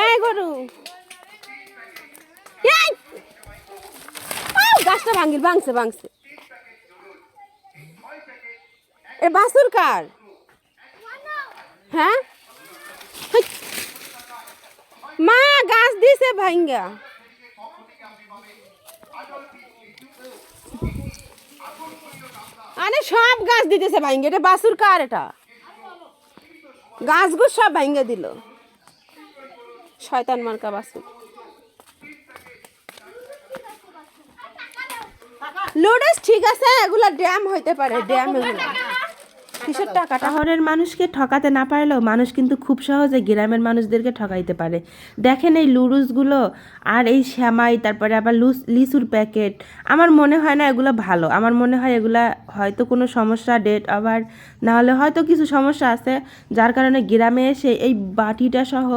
এই গরু। এই! গাছটা ভাঙিল, ভাঙছে ভাঙছে। এ বাসুর কার? হ্যাঁ? মা, গাছ দিছে ভাঙ্গা আরে সব গাছ দিতেছে ভাঙ্গে এটা বাসুর কার এটা? গাছগুলো সব ভাঙ্গে দিল। শয়তান মার্কা বাসুর। লুডুস ঠিক আছে, এগুলা ড্যাম হইতে পারে ড্যাম এগুলো কিসের টাকা? শহরের মানুষকে ঠকাতে না পারলেও মানুষ কিন্তু খুব সহজে গ্রামের মানুষদেরকে ঠকাইতে পারে। দেখেন এই লুডুসগুলো, আর এই শ্যামাই, তারপরে আবার লুস, লিচুর প্যাকেট। আমার মনে হয় না এগুলো ভালো। আমার মনে হয় এগুলা হয়তো কোনো সমস্যা ডেট আবার নাহলে হয়তো কিছু সমস্যা আছে, যার কারণে গ্রামে এসে এই বাটিটা সহ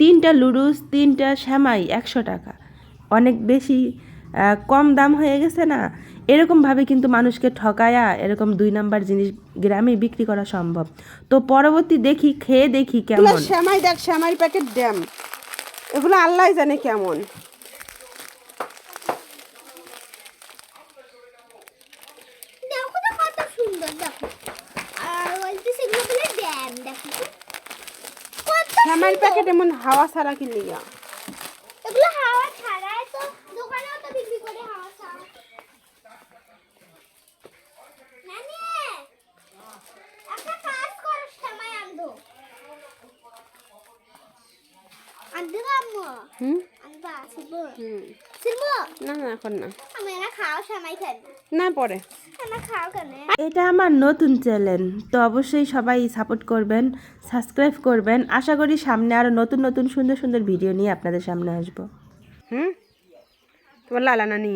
তিনটা লুডুস তিনটা শ্যামাই একশো টাকা। অনেক বেশি কম দাম হয়ে গেছে না? এরকমভাবে কিন্তু মানুষকে ঠকায়া এরকম দুই নাম্বার জিনিস গ্রামে বিক্রি করা সম্ভব। তো পরবর্তী দেখি খেয়ে দেখি কেমন? শ্যামাই দেখ শ্যামাই প্যাকেট ড্যাম এগুলো আল্লাহ জানে কেমন দেখো তো কত সুন্দর দেখো আর বলতে সেগুলো বলে ড্যাম দেখো তো। শ্যামাই প্যাকেট এমন হাওয়া ছাড়া এগুলো হাওয়া ছাড়াই তো দোকানেও তো বিক্রি করে হাওয়া ছাড়া নানি একটা কাজ করো সময় আনব আনতে আম্মু হুম আনবা শিবু হুম শিবু না না এখন না আমি না খাও সময় খাই না পরে না খাও কেন এটা আমার নতুন চ্যানেল তো অবশ্যই সবাই সাপোর্ট করবেন সাবস্ক্রাইব করবেন। আশা করি সামনে আরও নতুন নতুন সুন্দর সুন্দর ভিডিও নিয়ে আপনাদের সামনে আসব। হুম তোমার লালা নানি?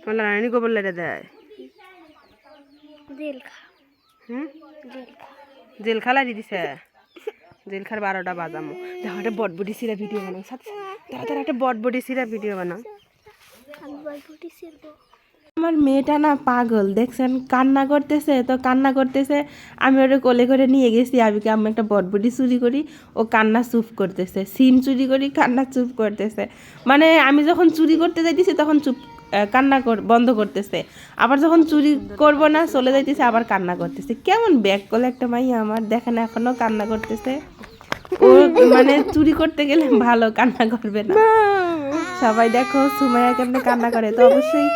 তোমার লালা নানি গোবর লেড়ে দেয়। দিল খা। হুম খা। জেল দিছে। জেল খার বারোটা বাজামো। দেখো, একটা বটবটি সিরা ভিডিও বানাও, সাথে দেখো তার একটা বটবটি সিরা ভিডিও বানাও। আমার মেয়েটা না পাগল, দেখছেন? কান্না করতেছে, তো কান্না করতেছে। আমি ওরে কোলে করে নিয়ে গেছি আবিকে আমি একটা বটবটি চুরি করি? ও কান্না চুপ করতেছে, সিম চুরি করি, কান্না চুপ করতেছে। মানে আমি যখন চুরি করতে যাইতেছি, তখন চুপ কান্না বন্ধ করতেছে। আবার যখন চুরি করব না, চলে যাইতেছে, আবার কান্না করতেছে। কেমন ব্যাগ করলে একটা মাই আমার, দেখেন এখনও কান্না করতেছে। ও মানে চুরি করতে গেলে ভালো কান্না করবে না। সবাই দেখো সুমাইয়া কেমনে কান্না করে তো অবশ্যই